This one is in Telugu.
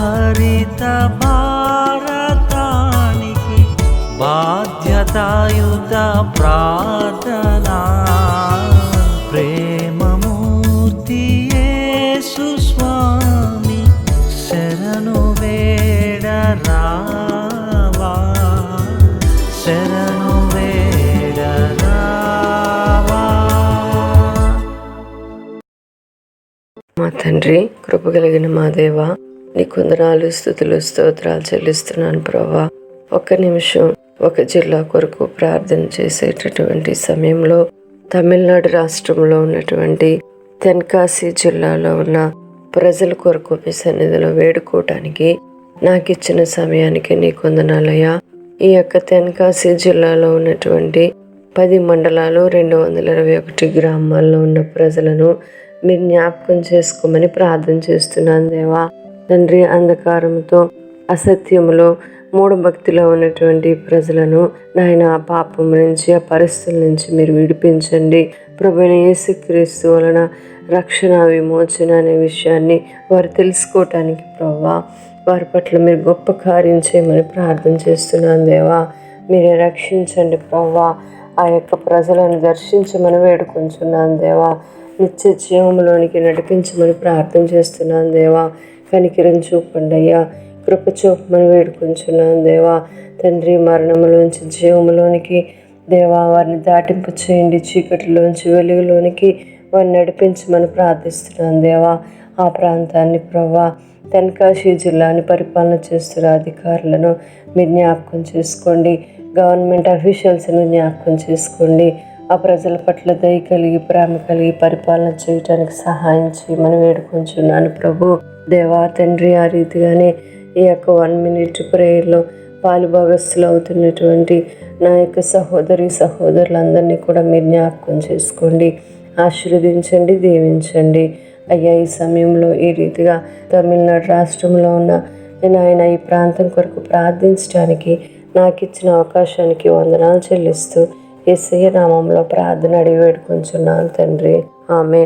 హరిత భారతానికి బాధ్యతాయుత ప్రార్థనా. ప్రేమమూర్తి స్వామి శరణు వేడరా మా తండ్రి కృప కలిగిన మా దేవా నీ కొందనాలు స్థుతులు స్తోత్రాలు చెల్లిస్తున్నాను ప్రభా. ఒక్క నిమిషం ఒక జిల్లా కొరకు ప్రార్థన చేసేటటువంటి సమయంలో తమిళనాడు రాష్ట్రంలో ఉన్నటువంటి తెన్కాసి జిల్లాలో ఉన్న ప్రజల కొరకు మీ సన్నిధిలో వేడుకోవటానికి నాకు ఇచ్చిన సమయానికి నీ కొందనాలయ్యా ఈ యొక్క తెన్కాసి జిల్లాలో ఉన్నటువంటి పది మండలాలు రెండు వందల ఇరవై ఒకటి గ్రామాల్లో ఉన్న ప్రజలను మీరు జ్ఞాపకం చేసుకోమని ప్రార్థన చేస్తున్నాను దేవా. తండ్రి అంధకారంతో అసత్యములో మూడు భక్తిలో ఉన్నటువంటి ప్రజలను నాయన ఆ పాపం నుంచి ఆ పరిస్థితుల నుంచి మీరు విడిపించండి. ప్రభుని యేసుక్రీస్తు వలన రక్షణ విమోచన అనే విషయాన్ని వారు తెలుసుకోవటానికి ప్రభా వారి పట్ల మీరు గొప్ప కార్యం చేయమని ప్రార్థన చేస్తున్నాను దేవా. మీరే రక్షించండి ప్రభా ఆ యొక్క ప్రజలను దర్శించమని వేడుకుంటున్నాను దేవా. నిత్య జీవంలోనికి నడిపించమని ప్రార్థన చేస్తున్నాను దేవా. కనికిరం చూపండి అయ్యా కృప చూపమని వేడుకుంటున్నాను దేవా. తండ్రి మరణములోంచి జీవములోనికి దేవా వారిని దాటింపు చేయండి. చీకటిలోంచి వెలుగులోనికి వారిని నడిపించమని ప్రార్థిస్తున్నాను దేవా. ఆ ప్రాంతాన్ని ప్రభా తెన్కాశీ జిల్లాని పరిపాలన చేస్తున్న అధికారులను మీరు జ్ఞాపకం చేసుకోండి. గవర్నమెంట్ అఫీషియల్స్ను జ్ఞాపకం చేసుకోండి. ఆ ప్రజల పట్ల దయ కలిగి ప్రేమ కలిగి పరిపాలన చేయటానికి సహాయం చేయమని వేడుకుంటున్నాను ప్రభు. దేవా తండ్రి ఆ రీతిగానే ఈ యొక్క వన్ మినిట్ ప్రేయర్లో పాలుభాగస్తులు అవుతున్నటువంటి నా యొక్క సహోదరి సహోదరులందరినీ కూడా మీరు జ్ఞాపకం చేసుకోండి. ఆశీర్వదించండి దీవించండి. అయ్యా ఈ సమయంలో ఈ రీతిగా తమిళనాడు రాష్ట్రంలో ఉన్న నేను ఆయన ఈ ప్రాంతం కొరకు ప్రార్థించడానికి నాకు ఇచ్చిన అవకాశానికి వందనాలు చెల్లిస్తూ ఎస్ఐ నామంలో ప్రార్థన అడిగి వేడుకుంటున్నాను తండ్రి. ఆమె